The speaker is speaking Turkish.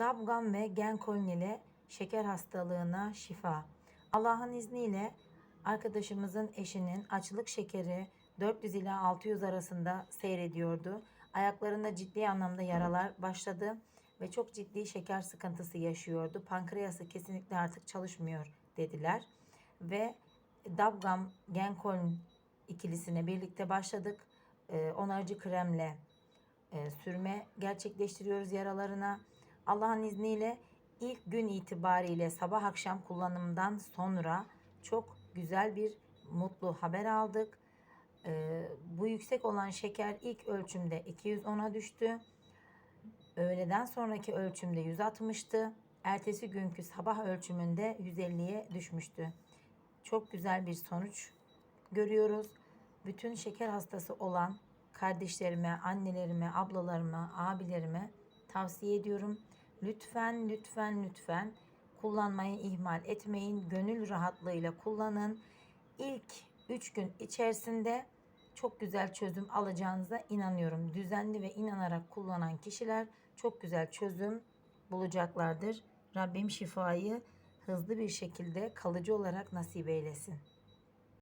Dabgam ve Genkolin ile şeker hastalığına şifa. Allah'ın izniyle arkadaşımızın eşinin açlık şekeri 400 ila 600 arasında seyrediyordu. Ayaklarında ciddi anlamda yaralar başladı ve çok ciddi şeker sıkıntısı yaşıyordu. Pankreası kesinlikle artık çalışmıyor dediler. Ve Dabgam Genkolin ikilisine birlikte başladık. Ee, onarıcı kremle e, sürme gerçekleştiriyoruz yaralarına. Allah'ın izniyle ilk gün itibariyle sabah akşam kullanımdan sonra çok güzel bir mutlu haber aldık. Ee, bu yüksek olan şeker ilk ölçümde 210'a düştü. Öğleden sonraki ölçümde 160'tı. Ertesi günkü sabah ölçümünde 150'ye düşmüştü. Çok güzel bir sonuç görüyoruz. Bütün şeker hastası olan kardeşlerime, annelerime, ablalarıma, abilerime tavsiye ediyorum. Lütfen, lütfen, lütfen kullanmayı ihmal etmeyin. Gönül rahatlığıyla kullanın. İlk 3 gün içerisinde çok güzel çözüm alacağınıza inanıyorum. Düzenli ve inanarak kullanan kişiler çok güzel çözüm bulacaklardır. Rabbim şifayı hızlı bir şekilde kalıcı olarak nasip eylesin.